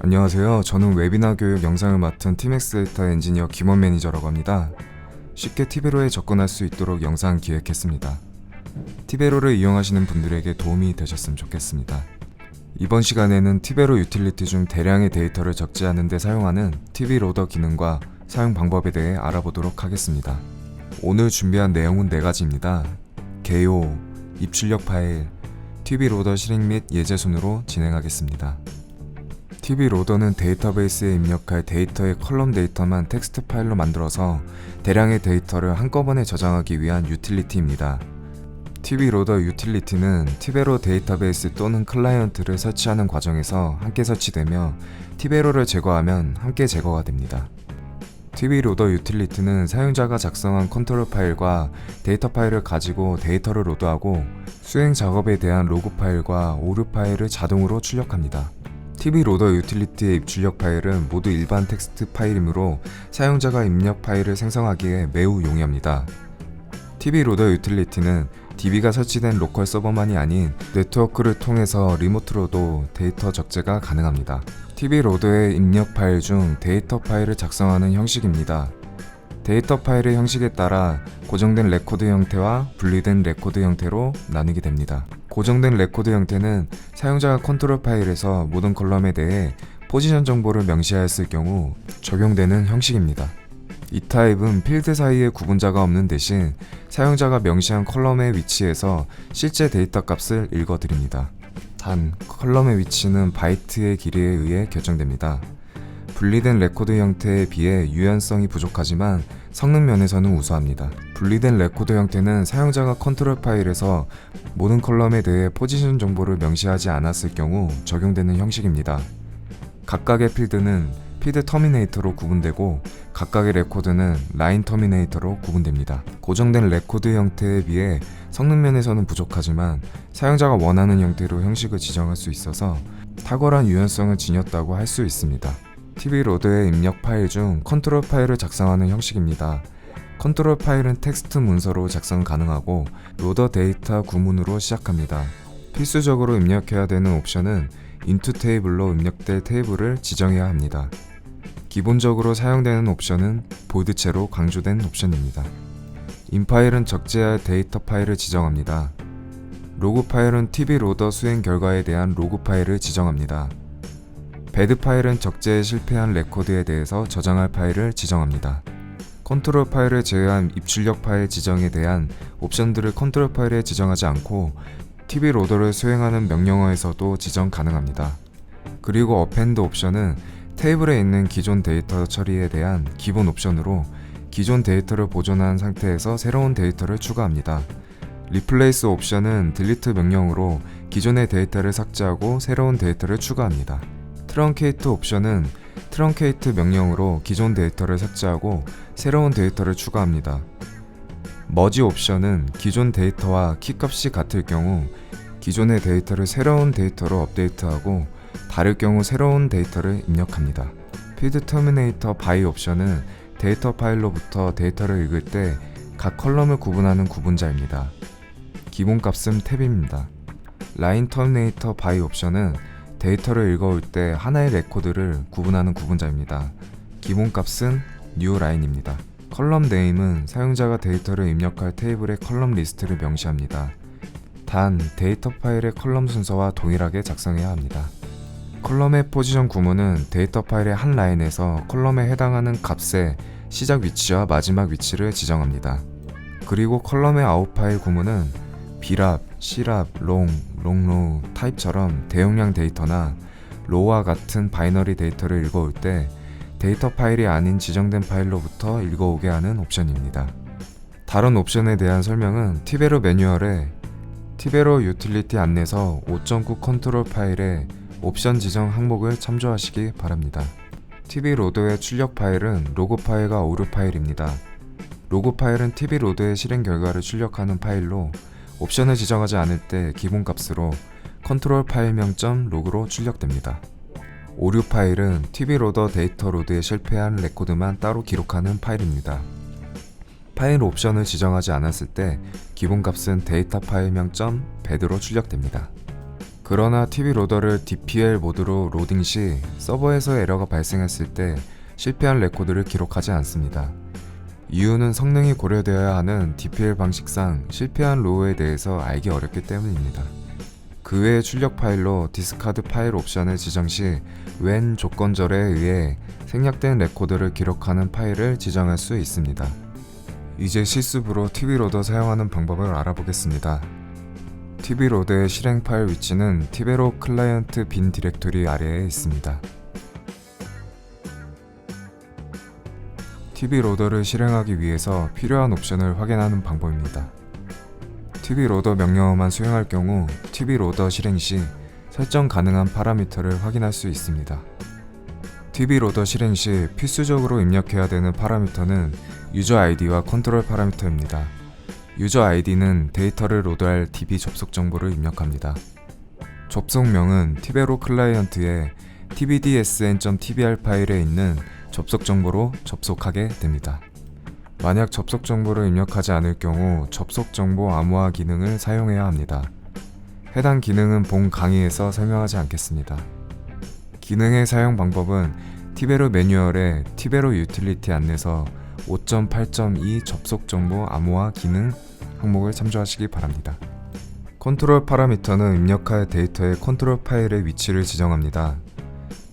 안녕하세요. 저는 웨비나 교육 영상을 맡은 팀엑스 데이터 엔지니어 김원 매니저라고 합니다. 쉽게 티베로에 접근할 수 있도록 영상 기획했습니다. 티베로를 이용하시는 분들에게 도움이 되셨으면 좋겠습니다. 이번 시간에는 티베로 유틸리티 중 대량의 데이터를 적재하는 데 사용하는 TV 로더 기능과 사용 방법에 대해 알아보도록 하겠습니다. 오늘 준비한 내용은 네 가지입니다. 개요, 입출력 파일, TV 로더 실행 및 예제 순으로 진행하겠습니다. TV 로더는 데이터베이스에 입력할 데이터의 컬럼 데이터만 텍스트 파일로 만들어서 대량의 데이터를 한꺼번에 저장하기 위한 유틸리티입니다. TV 로더 유틸리티는 티베로 데이터베이스 또는 클라이언트를 설치하는 과정에서 함께 설치되며 티베로를 제거하면 함께 제거가 됩니다. TV 로더 유틸리티는 사용자가 작성한 컨트롤 파일과 데이터 파일을 가지고 데이터를 로드하고 수행 작업에 대한 로그 파일과 오류 파일을 자동으로 출력합니다. TV 로더 유틸리티의 입출력 파일은 모두 일반 텍스트 파일이므로 사용자가 입력 파일을 생성하기에 매우 용이합니다. TV 로더 유틸리티는 DB가 설치된 로컬 서버만이 아닌 네트워크를 통해서 리모트로도 데이터 적재가 가능합니다. TV 로더의 입력 파일 중 데이터 파일을 작성하는 형식입니다. 데이터 파일의 형식에 따라 고정된 레코드 형태와 분리된 레코드 형태로 나뉘게 됩니다. 고정된 레코드 형태는 사용자가 컨트롤 파일에서 모든 컬럼에 대해 포지션 정보를 명시하였을 경우 적용되는 형식입니다. 이 타입은 필드 사이에 구분자가 없는 대신 사용자가 명시한 컬럼의 위치에서 실제 데이터 값을 읽어드립니다. 단, 컬럼의 위치는 바이트의 길이에 의해 결정됩니다. 분리된 레코드 형태에 비해 유연성이 부족하지만 성능 면에서는 우수합니다. 분리된 레코드 형태는 사용자가 컨트롤 파일에서 모든 컬럼에 대해 포지션 정보를 명시하지 않았을 경우 적용되는 형식입니다. 각각의 필드는 피드 터미네이터로 구분되고 각각의 레코드는 라인 터미네이터로 구분됩니다. 고정된 레코드 형태에 비해 성능 면에서는 부족하지만 사용자가 원하는 형태로 형식을 지정할 수 있어서 탁월한 유연성을 지녔다고 할 수 있습니다. TV 로드의 입력 파일 중 컨트롤 파일을 작성하는 형식입니다. 컨트롤 파일은 텍스트 문서로 작성 가능하고 로더 데이터 구문으로 시작합니다. 필수적으로 입력해야 되는 옵션은 인투 테이블로 입력될 테이블을 지정해야 합니다. 기본적으로 사용되는 옵션은 보드체로 강조된 옵션입니다. 인 파일은 적재할 데이터 파일을 지정합니다. 로그 파일은 TV 로더 수행 결과에 대한 로그 파일을 지정합니다. 배드 파일은 적재에 실패한 레코드에 대해서 저장할 파일을 지정합니다. 컨트롤 파일을 제외한 입출력 파일 지정에 대한 옵션들을 컨트롤 파일에 지정하지 않고 TV 로더를 수행하는 명령어에서도 지정 가능합니다. 그리고 어펜드 옵션은 테이블에 있는 기존 데이터 처리에 대한 기본 옵션으로 기존 데이터를 보존한 상태에서 새로운 데이터를 추가합니다. 리플레이스 옵션은 딜리트 명령으로 기존의 데이터를 삭제하고 새로운 데이터를 추가합니다. 트렁케이트 옵션은 트렁케이트 명령으로 기존 데이터를 삭제하고 새로운 데이터를 추가합니다. 머지 옵션은 기존 데이터와 키값이 같을 경우 기존의 데이터를 새로운 데이터로 업데이트하고 다를 경우 새로운 데이터를 입력합니다. 피드 터미네이터 바이 옵션은 데이터 파일로부터 데이터를 읽을 때 각 컬럼을 구분하는 구분자입니다. 기본값은 탭입니다. 라인 터미네이터 바이 옵션은 데이터를 읽어올 때 하나의 레코드를 구분하는 구분자입니다. 기본값은 new 라인입니다. 컬럼 네임은 사용자가 데이터를 입력할 테이블의 컬럼 리스트를 명시합니다. 단 데이터 파일의 컬럼 순서와 동일하게 작성해야 합니다. 컬럼의 포지션 구문은 데이터 파일의 한 라인에서 컬럼에 해당하는 값의 시작 위치와 마지막 위치를 지정합니다. 그리고 컬럼의 아웃 파일 구문은 비랍, 시랍, 롱, 롱로우, 타입처럼 대용량 데이터나 로와 같은 바이너리 데이터를 읽어올 때 데이터 파일이 아닌 지정된 파일로부터 읽어오게 하는 옵션입니다. 다른 옵션에 대한 설명은 티베로 매뉴얼에 티베로 유틸리티 안내서 5.9 컨트롤 파일의 옵션 지정 항목을 참조하시기 바랍니다. TV 로드의 출력 파일은 로그 파일과 오류 파일입니다. 로그 파일은 TV 로드의 실행 결과를 출력하는 파일로 옵션을 지정하지 않을 때 기본값으로 컨트롤 파일명 로그로 출력됩니다. 오류 파일은 TV 로더 데이터 로드에 실패한 레코드만 따로 기록하는 파일입니다. 파일 옵션을 지정하지 않았을 때 기본값은 데이터 파일명 배드로 출력됩니다. 그러나 TV 로더를 DPL 모드로 로딩 시 서버에서 에러가 발생했을 때 실패한 레코드를 기록하지 않습니다. 이유는 성능이 고려되어야 하는 DPL 방식상 실패한 로우에 대해서 알기 어렵기 때문입니다. 그 외의 출력 파일로 디스카드 파일 옵션을 지정 시 웬 조건절에 의해 생략된 레코드를 기록하는 파일을 지정할 수 있습니다. 이제 실습으로 TV 로더 사용하는 방법을 알아보겠습니다. TV 로드의 실행 파일 위치는 티베로 클라이언트 빈 디렉토리 아래에 있습니다. TV 로더를 실행하기 위해서 필요한 옵션을 확인하는 방법입니다. TV 로더 명령어만 수행할 경우 TV 로더 실행 시 설정 가능한 파라미터를 확인할 수 있습니다. TV 로더 실행 시 필수적으로 입력해야 되는 파라미터는 유저 아이디와 컨트롤 파라미터입니다. 유저 아이디는 데이터를 로드할 DB 접속 정보를 입력합니다. 접속명은 티베로 클라이언트의 tbdsn.tbr 파일에 있는 접속 정보로 접속하게 됩니다. 만약 접속 정보를 입력하지 않을 경우 접속 정보 암호화 기능을 사용해야 합니다. 해당 기능은 본 강의에서 설명하지 않겠습니다. 기능의 사용 방법은 티베로 매뉴얼의 티베로 유틸리티 안내서 5.8.2 접속 정보 암호화 기능 항목을 참조하시기 바랍니다. 컨트롤 파라미터는 입력할 데이터의 컨트롤 파일의 위치를 지정합니다.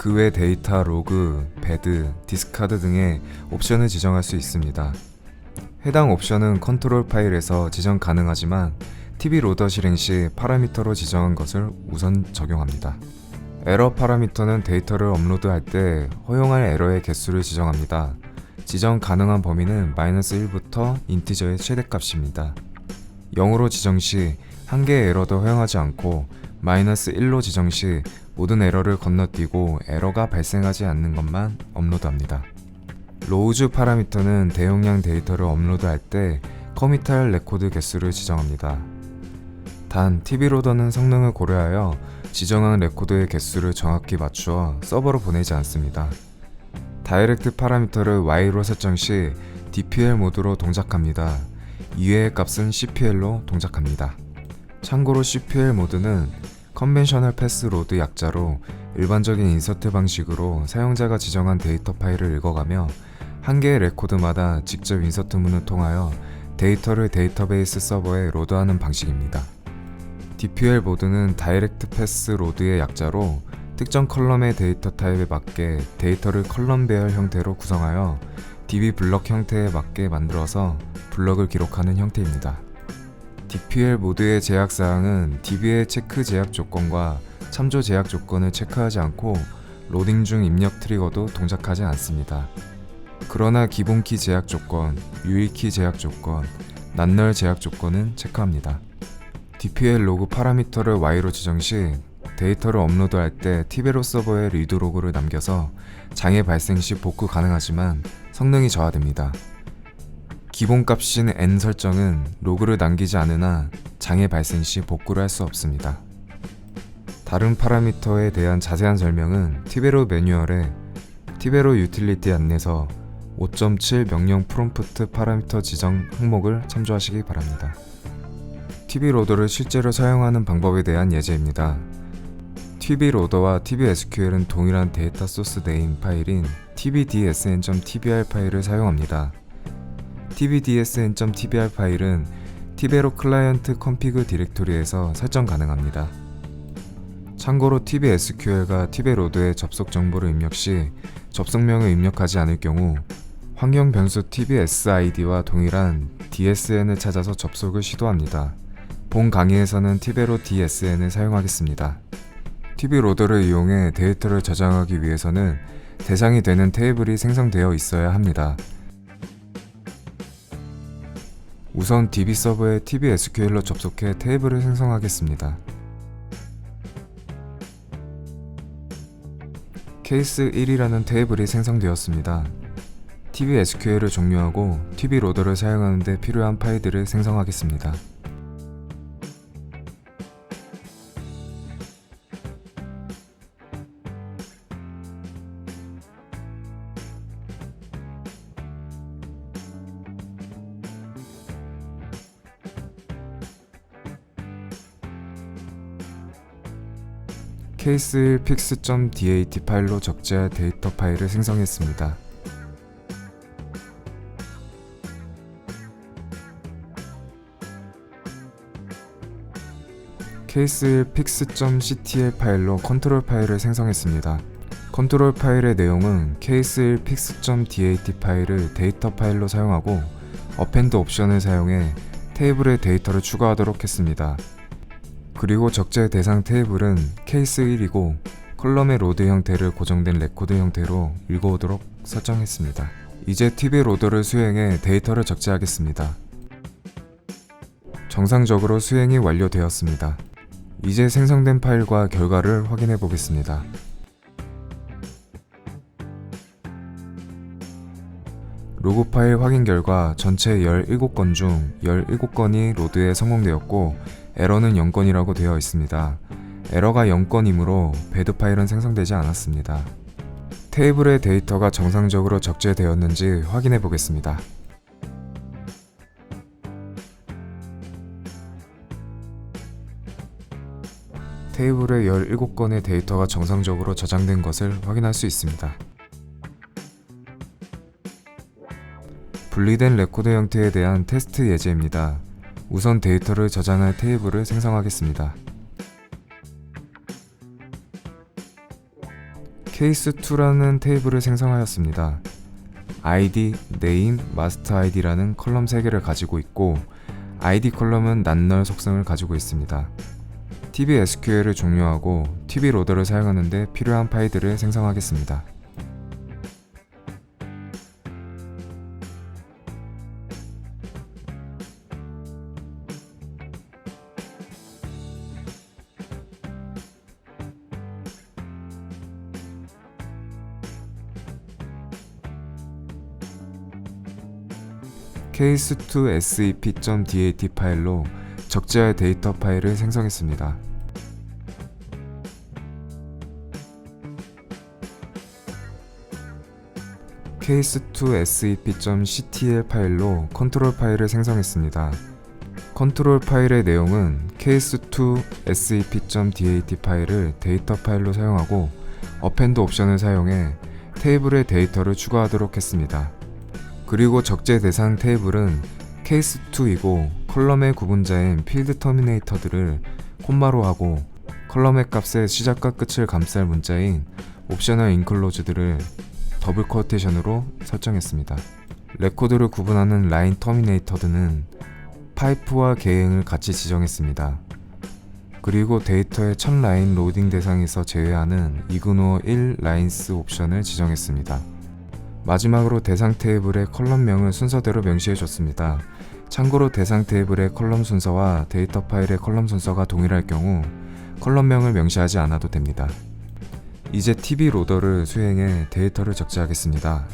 그 외 데이터 로그, 배드, 디스카드 등의 옵션을 지정할 수 있습니다. 해당 옵션은 컨트롤 파일에서 지정 가능하지만 TV 로더 실행 시 파라미터로 지정한 것을 우선 적용합니다. 에러 파라미터는 데이터를 업로드할 때 허용할 에러의 개수를 지정합니다. 지정 가능한 범위는 마이너스 1부터 인티저의 최대값입니다. 0으로 지정 시 한 개의 에러도 허용하지 않고 마이너스 1로 지정 시 모든 에러를 건너뛰고 에러가 발생하지 않는 것만 업로드합니다. 로우즈 파라미터는 대용량 데이터를 업로드할 때 커미탈 레코드 개수를 지정합니다. 단 TV 로더는 성능을 고려하여 지정한 레코드의 개수를 정확히 맞추어 서버로 보내지 않습니다. 다이렉트 파라미터를 Y로 설정 시 DPL 모드로 동작합니다. 이외의 값은 CPL로 동작합니다. 참고로 CPL 모드는 컨벤셔널 패스 로드 약자로 일반적인 인서트 방식으로 사용자가 지정한 데이터 파일을 읽어가며 한 개의 레코드마다 직접 인서트 문을 통하여 데이터를 데이터베이스 서버에 로드하는 방식입니다. DPL 모드는 다이렉트 패스 로드의 약자로 특정 컬럼의 데이터 타입에 맞게 데이터를 컬럼 배열 형태로 구성하여 DB 블럭 형태에 맞게 만들어서 블럭을 기록하는 형태입니다. DPL 모드의 제약 사항은 DB의 체크 제약 조건과 참조 제약 조건을 체크하지 않고 로딩 중 입력 트리거도 동작하지 않습니다. 그러나 기본키 제약 조건, 유일키 제약 조건, 낱널 제약 조건은 체크합니다. DPL 로그 파라미터를 Y로 지정 시 데이터를 업로드할 때 티베로 서버에 리드 로그를 남겨서 장애 발생 시 복구 가능하지만 성능이 저하됩니다. 기본값인 n 설정은 로그를 남기지 않으나 장애 발생 시 복구를 할 수 없습니다. 다른 파라미터에 대한 자세한 설명은 티베로 매뉴얼의 티베로 유틸리티 안내서 5.7 명령 프롬프트 파라미터 지정 항목을 참조하시기 바랍니다. TV 로더를 실제로 사용하는 방법에 대한 예제입니다. TV 로더와 TV SQL은 동일한 데이터 소스 네임 파일인 tbdsn.tbr 파일을 사용합니다. tbdsn.tbr 파일은 티베로 클라이언트 컨피그 디렉토리에서 설정 가능합니다. 참고로 tbsql과 tb로드의 접속 정보를 입력 시 접속명을 입력하지 않을 경우 환경 변수 tbsid와 동일한 dsn을 찾아서 접속을 시도합니다. 본 강의에서는 티베로 dsn을 사용하겠습니다. 로더를 이용해 데이터를 저장하기 위해서는 대상이 되는 테이블이 생성되어 있어야 합니다. 우선 DB 서버에 TV SQL로 접속해 테이블을 생성하겠습니다. 케이스 1이라는 테이블이 생성되었습니다. TV SQL을 종료하고 TV 로더를 사용하는 데 필요한 파일들을 생성하겠습니다. 케이스 1 pix.dat 파일로 적재할 데이터 파일을 생성했습니다. 케이스 1 pix.ctl 파일로 컨트롤 파일을 생성했습니다. 컨트롤 파일의 내용은 케이스 1 pix.dat 파일을 데이터 파일로 사용하고 어펜드 옵션을 사용해 테이블에 데이터를 추가하도록 했습니다. 그리고 적재 대상 테이블은 케이스 1이고 컬럼의 로드 형태를 고정된 레코드 형태로 읽어오도록 설정했습니다. 이제 TV 로더를 수행해 데이터를 적재하겠습니다. 정상적으로 수행이 완료되었습니다. 이제 생성된 파일과 결과를 확인해 보겠습니다. 로그 파일 확인 결과 전체 17건 중 17건이 로드에 성공되었고 에러는 0건이라고 되어 있습니다. 에러가 0건이므로 배드 파일은 생성되지 않았습니다. 테이블의 데이터가 정상적으로 적재되었는지 확인해 보겠습니다. 테이블에 17건의 데이터가 정상적으로 저장된 것을 확인할 수 있습니다. 분리된 레코드 형태에 대한 테스트 예제입니다. 우선 데이터를 저장할 테이블을 생성하겠습니다. 케이스2라는 테이블을 생성하였습니다. ID, Name, Master ID라는 컬럼 3개를 가지고 있고 ID 컬럼은 난널 속성을 가지고 있습니다. TV SQL을 종료하고 로더를 사용하는데 필요한 파일들을 생성하겠습니다. Case2 sep.dat 파일로 적재할 데이터 파일을 생성했습니다. case2 sep.ctl 파일로 컨트롤 파일을 생성했습니다. 컨트롤 파일의 내용은 case2 sep.dat 파일을 데이터 파일로 사용하고 어펜드 옵션을 사용해 테이블에 데이터를 추가하도록 했습니다. 그리고 적재 대상 테이블은 케이스 2이고 컬럼의 구분자인 필드 터미네이터들을 콤마로 하고 컬럼의 값의 시작과 끝을 감쌀 문자인 옵셔널 인클로즈들을 더블 쿼테이션으로 설정했습니다. 레코드를 구분하는 라인 터미네이터들은 파이프와 개행을 같이 지정했습니다. 그리고 데이터의 첫 라인 로딩 대상에서 제외하는 이그노어 1 라인스 옵션을 지정했습니다. 마지막으로 대상 테이블의 컬럼명을 순서대로 명시해 줬습니다. 참고로 대상 테이블의 컬럼 순서와 데이터 파일의 컬럼 순서가 동일할 경우 컬럼명을 명시하지 않아도 됩니다. 이제 TV 로더를 수행해 데이터를 적재하겠습니다.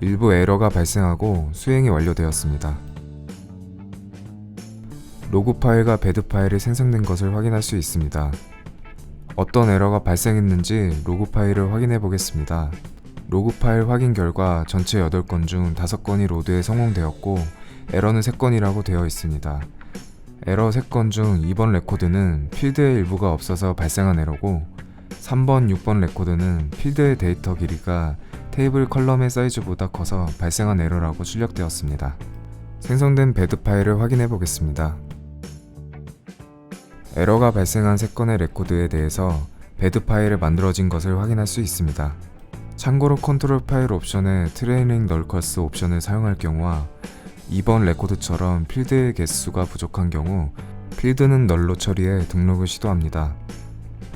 일부 에러가 발생하고 수행이 완료되었습니다. 로그 파일과 배드 파일이 생성된 것을 확인할 수 있습니다. 어떤 에러가 발생했는지 로그 파일을 확인해 보겠습니다. 로그 파일 확인 결과 전체 8건 중 5건이 로드에 성공되었고 에러는 3건이라고 되어 있습니다. 에러 3건 중 2번 레코드는 필드의 일부가 없어서 발생한 에러고 3번, 6번 레코드는 필드의 데이터 길이가 테이블 컬럼의 사이즈보다 커서 발생한 에러라고 출력되었습니다. 생성된 배드 파일을 확인해 보겠습니다. 에러가 발생한 3건의 레코드에 대해서 배드 파일을 만들어진 것을 확인할 수 있습니다. 참고로 컨트롤 파일 옵션에 트레이닝 널커스 옵션을 사용할 경우와 2번 레코드처럼 필드의 개수가 부족한 경우 필드는 널로 처리해 등록을 시도합니다.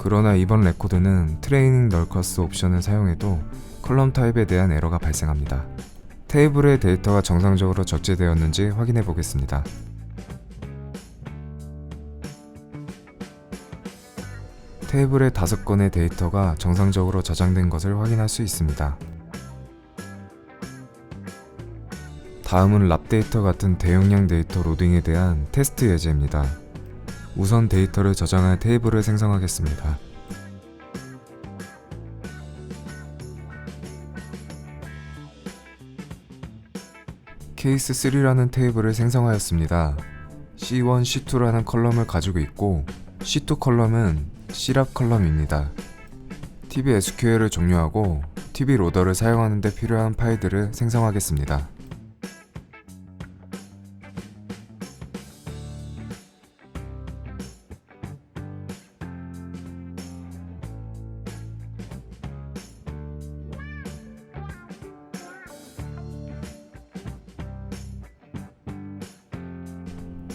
그러나 이번 레코드는 트레이닝 널커스 옵션을 사용해도 컬럼 타입에 대한 에러가 발생합니다. 테이블의 데이터가 정상적으로 적재되었는지 확인해 보겠습니다. 테이블의 다섯 건의 데이터가 정상적으로 저장된 것을 확인할 수 있습니다. 다음은 랍 데이터 같은 대용량 데이터 로딩에 대한 테스트 예제입니다. 우선 데이터를 저장할 테이블을 생성하겠습니다. 케이스 3라는 테이블을 생성하였습니다. C1, C2라는 컬럼을 가지고 있고 C2 컬럼은 C랍 컬럼입니다. TV SQL을 종료하고 TV 로더를 사용하는 데 필요한 파일들을 생성하겠습니다.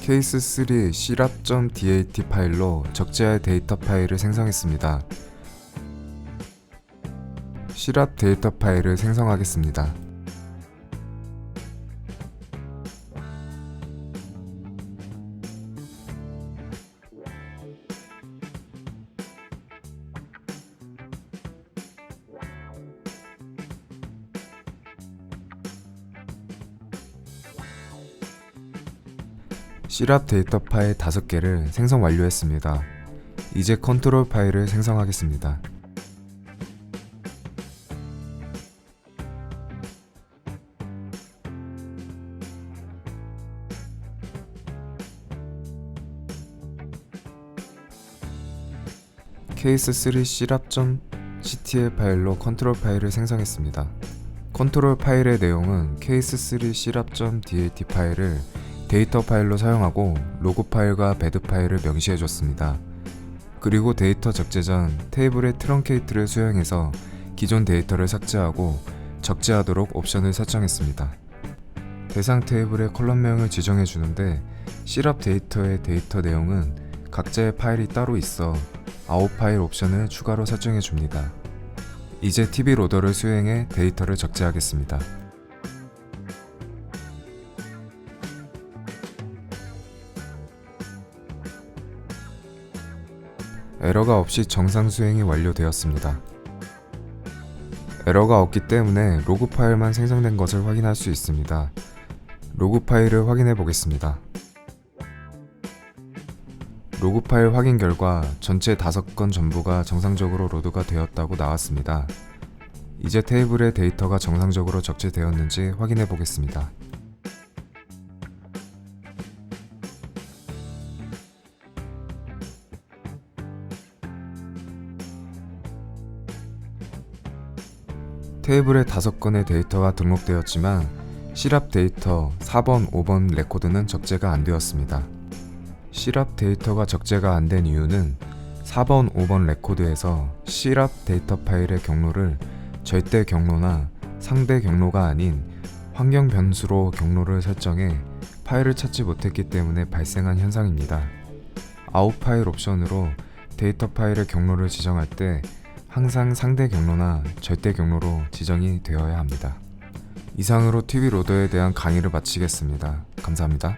케이스 3 crap.dat 파일로 적재할 데이터 파일을 생성했습니다. crap 데이터 파일을 생성하겠습니다. Crap 데이터 파일 5개를 생성 완료했습니다. 이제 컨트롤 파일을 생성하겠습니다. 케이스 3 crap.ctl 파일로 컨트롤 파일을 생성했습니다. 컨트롤 파일의 내용은 케이스 3 crap.dat 파일을 데이터 파일로 사용하고 로그 파일과 배드 파일을 명시해 줬습니다. 그리고 데이터 적재 전 테이블의 트렁케이트를 수행해서 기존 데이터를 삭제하고 적재하도록 옵션을 설정했습니다. 대상 테이블의 컬럼명을 지정해 주는데 Crap 데이터의 데이터 내용은 각자의 파일이 따로 있어 아웃 파일 옵션을 추가로 설정해 줍니다. 이제 TV 로더를 수행해 데이터를 적재하겠습니다. 에러가 없이 정상 수행이 완료되었습니다. 에러가 없기 때문에 로그 파일만 생성된 것을 확인할 수 있습니다. 로그 파일을 확인해 보겠습니다. 로그 파일 확인 결과 전체 5건 전부가 정상적으로 로드가 되었다고 나왔습니다. 이제 테이블에 데이터가 정상적으로 적재되었는지 확인해 보겠습니다. 테이블에 5건의 데이터가 등록되었지만 Crap 데이터 4번, 5번 레코드는 적재가 안 되었습니다. Crap 데이터가 적재가 안 된 이유는 4번, 5번 레코드에서 Crap 데이터 파일의 경로를 절대 경로나 상대 경로가 아닌 환경 변수로 경로를 설정해 파일을 찾지 못했기 때문에 발생한 현상입니다. 아웃 파일 옵션으로 데이터 파일의 경로를 지정할 때 항상 상대 경로나 절대 경로로 지정이 되어야 합니다. 이상으로 TV 로더에 대한 강의를 마치겠습니다. 감사합니다.